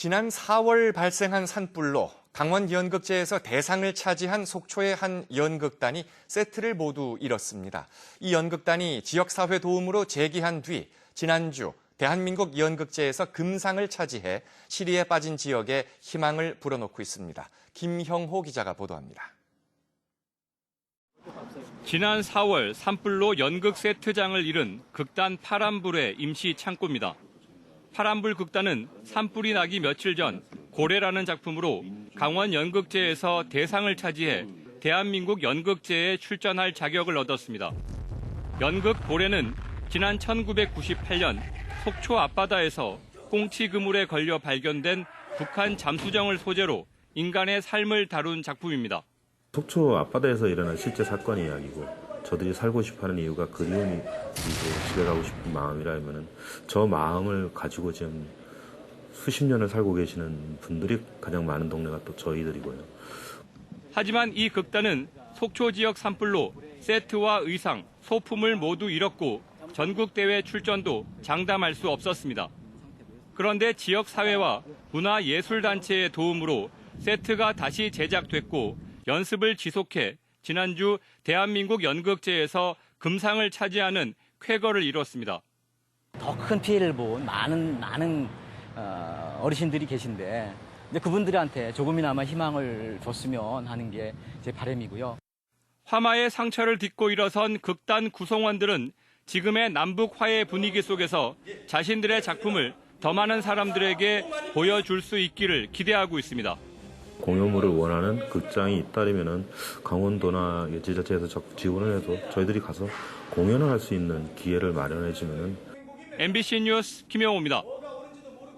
지난 4월 발생한 산불로 강원 연극제에서 대상을 차지한 속초의 한 연극단이 세트를 모두 잃었습니다. 이 연극단이 지역사회 도움으로 재기한 뒤 지난주 대한민국 연극제에서 금상을 차지해 시리에 빠진 지역에 희망을 불어넣고 있습니다. 김형호 기자가 보도합니다. 지난 4월 산불로 연극 세트장을 잃은 극단 파란불의 임시 창고입니다. 파란불 극단은 산불이 나기 며칠 전 고래라는 작품으로 강원 연극제에서 대상을 차지해 대한민국 연극제에 출전할 자격을 얻었습니다. 연극 고래는 지난 1998년 속초 앞바다에서 꽁치 그물에 걸려 발견된 북한 잠수정을 소재로 인간의 삶을 다룬 작품입니다. 속초 앞바다에서 일어난 실제 사건 이야기고 저들이 살고 싶어하는 이유가 그리움이 이고 집에 가고 싶은 마음이라면은 저 마음을 가지고 지금 수십 년을 살고 계시는 분들이 가장 많은 동네가 또 저희들이고요. 하지만 이 극단은 속초 지역 산불로 세트와 의상, 소품을 모두 잃었고 전국 대회 출전도 장담할 수 없었습니다. 그런데 지역 사회와 문화 예술 단체의 도움으로 세트가 다시 제작됐고 연습을 지속해 지난주 대한민국 연극제에서 금상을 차지하는 쾌거를 이뤘습니다. 더 큰 피해를 본 많은 많은 어, 어르신들이 계신데 이제 그분들한테 조금이나마 희망을 줬으면 하는 게 제 바람이고요. 화마의 상처를 딛고 일어선 극단 구성원들은 지금의 남북 화해 분위기 속에서 자신들의 작품을 더 많은 사람들에게 보여줄 수 있기를 기대하고 있습니다. 공연물을 원하는 극장이 있다면은 강원도나 지자체에서 적극 지원을 해서 저희들이 가서 공연을 할 수 있는 기회를 마련해 주면은 MBC 뉴스 김영호입니다.